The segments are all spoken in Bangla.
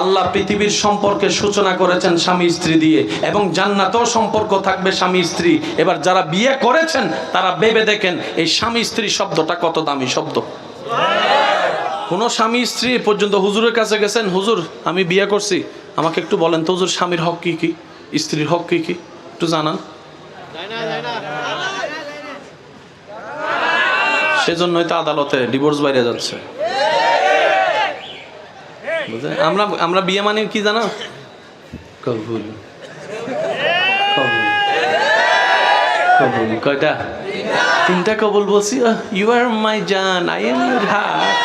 আল্লাহ পৃথিবীর সম্পর্কে সূচনা করেছেন স্বামী স্ত্রী দিয়ে এবং জান্নাতেও সম্পর্ক থাকবে স্বামী স্ত্রী। এবার যারা বিয়ে করেছেন, তারা ভেবে দেখেন এই স্বামী স্ত্রী শব্দটা কত দামি শব্দ। কোনো স্বামী স্ত্রী পর্যন্ত হুজুরের কাছে গেছেন, হুজুর, আমি বিয়ে করছি। আমাকে একটু বলেন তো হুজুর, স্বামীর হক কি কি? স্ত্রীর হক কি কি? একটু জানান। সেজন্যই তো আদালতে ডিভোর্স বাইরে যাচ্ছে। বুঝলেন? আমরা আমরা বিয়ে মানে কি জানো? কবুল। কবুল। কয়টা? তিনটা কবুল বলছি? ইউ আর মাই জান আই এম ইউর হার্ট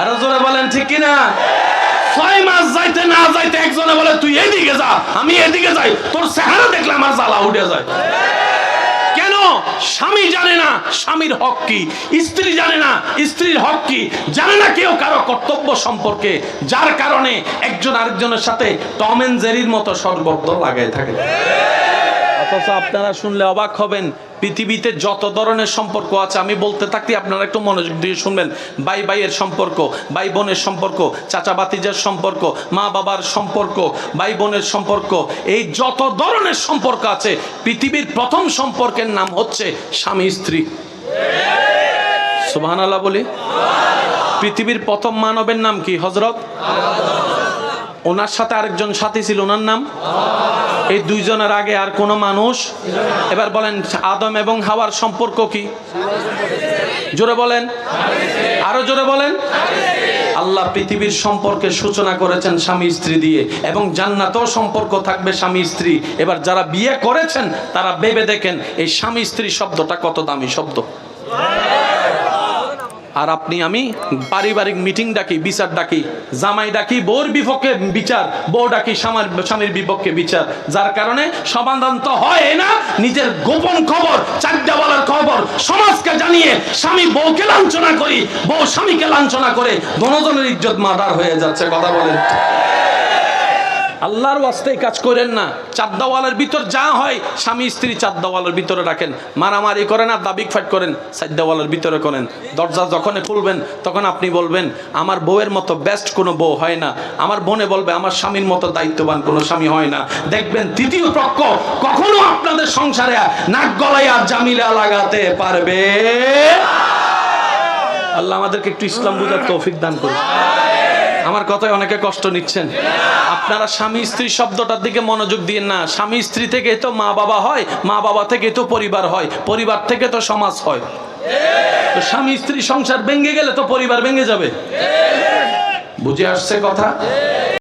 আরও জোরে বলেন, ঠিক কি না ছয় মাস যাইতে না যাইতে একজনে বলে, তুই এদিকে যা, আমি এদিকে যাই। তোর চেহারা দেখলে আমার জ্বালা উঠে যায়। কেন? স্বামী জানে না স্বামীর হক কি। স্ত্রী জানে না স্ত্রীর হক কি? জানে না কেউ কারও কর্তব্য সম্পর্কে, যার কারণে একজন আরেকজনের সাথে টম এন্ড জেরির মতো সর্বব্দ লাগাই থাকে। অথচ আপনারা শুনলে অবাক হবেন, পৃথিবীতে যত ধরনের সম্পর্ক আছে, আমি বলতে থাকি আপনারা একটু মনোযোগ দিয়ে শুনবেন। ভাই ভাইয়ের সম্পর্ক, ভাই বোনের সম্পর্ক, চাচা বাতিজার সম্পর্ক, মা বাবার সম্পর্ক, ভাই বোনের সম্পর্ক, এই যত ধরনের সম্পর্ক আছে, পৃথিবীর প্রথম সম্পর্কের নাম হচ্ছে স্বামী স্ত্রী সুবহান আল্লাহ বলি। পৃথিবীর প্রথম মানবের নাম কি? হজরত ওনার সাথে আরেকজন সাথী ছিল, ওনার নাম? এই দুইজনের আগে আর কোনো মানুষ? এবার বলেন, আদম এবং হাওয়ার সম্পর্ক কি? জোরে বলেন। আরও জোরে বলেন। আল্লাহ পৃথিবীর সম্পর্কের সূচনা করেছেন স্বামী, স্ত্রী দিয়ে এবং জান্নাতেও সম্পর্ক থাকবে স্বামী, স্ত্রী। এবার যারা বিয়ে করেছেন, তারা ভেবে দেখেন, এই স্বামী, স্ত্রী শব্দটা কত দামি শব্দ। আর আপনি, আমি পারিবারিক মিটিং ডাকি, বিচার ডাকি, জামাই ডাকি, বউর বিপক্ষে বিচার, বউ ডাকি, স্বামীর স্বামীর বিপক্ষে বিচার। যার কারণে সমাধান তো হয় না, নিজের গোপন খবর চারটা বলার খবর, সমাজকে জানিয়ে স্বামী বউকে লাঞ্ছনা করি, বউ স্বামীকে লাঞ্ছনা করে, দনজনের ইজ্জত মাদার হয়ে যাচ্ছে, কথা বলেন। আল্লাহর ওয়াস্তে এই কাজ করেন না। চাদ্দাওয়ালের ভিতর যা হয়, স্বামী, স্ত্রী চাদ্দাওয়ালের ভিতরে রাখেন। মারামারি করেন আর দাবিক ফাইট করেন, চাদ্দাওয়ালের ভিতরে করেন। দরজা যখন খুলবেন, তখন আপনি বলবেন, আমার বউয়ের মতো বেস্ট কোনো বউ হয় না। আমার বোনে বলবে, আমার স্বামীর মতো দায়িত্ববান কোনো স্বামী হয় না। দেখবেন তৃতীয় পক্ষ কখনো আপনাদের সংসারে নাক গলায় আর জামিলা লাগাতে পারবে আল্লাহ আমাদেরকে একটু ইসলাম বুঝার তৌফিক দান করুন। আমার কথায় অনেকে কষ্ট নিচ্ছেন। আপনারা স্বামী স্ত্রী শব্দটার দিকে মনোযোগ দিয়ে না। স্বামী স্ত্রী থেকে তো মা বাবা হয়, মা বাবা থেকে তো পরিবার হয়, পরিবার থেকে তো সমাজ হয়। তো স্বামী স্ত্রী সংসার ভেঙে গেলে তো পরিবার ভেঙে যাবে। বুঝে আসছে কথা?